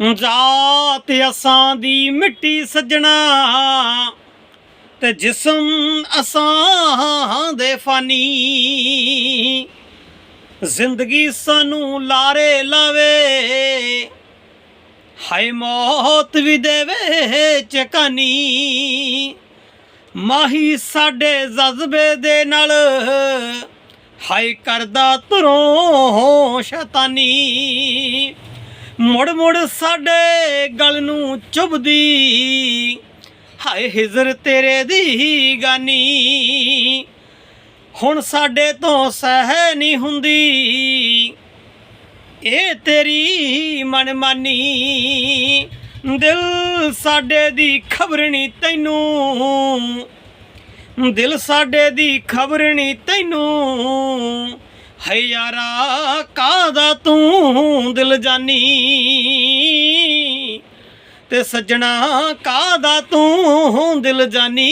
ਜਾਤ ਅਸਾਂ ਦੀ ਮਿੱਟੀ ਸੱਜਣਾ ਤੇ ਜਿਸਮ ਅਸਾਂ ਦੇ ਫਾਨੀ। ਜ਼ਿੰਦਗੀ ਸਾਨੂੰ ਲਾਰੇ ਲਾਵੇ, ਹਾਏ ਮੌਤ ਵੀ ਦੇਵੇ ਚਕਾਨੀ। ਮਾਹੀ ਸਾਡੇ ਜਜ਼ਬੇ ਦੇ ਨਾਲ, ਹਾਏ ਕਰਦਾ ਧਰੋਂ ਸ਼ੈਤਾਨੀ। ਮੁੜ ਮੁੜ ਸਾਡੇ ਗਲ ਨੂੰ ਚੁਭਦੀ ਹਾਏ ਹਿਜ਼ਰ ਤੇਰੇ ਦੀ ਗਾਨੀ। ਹੁਣ ਸਾਡੇ ਤੋਂ ਸਹਿ ਨਹੀਂ ਹੁੰਦੀ। ਇਹ ਤੇਰੀ ਮਨਮਾਨੀ। ਦਿਲ ਸਾਡੇ ਦੀ ਖਬਰ ਨਹੀਂ ਤੈਨੂੰ। ਦਿਲ ਸਾਡੇ ਦੀ ਖਬਰ ਨਹੀਂ ਤੈਨੂੰ। ਹੈ ਯਾਰਾ ਤੂੰ ਦਿਲ ਜਾਨੀ ਤੇ ਸੱਜਣਾ ਕਾਦਾ ਤੂੰ ਦਿਲ ਜਾਨੀ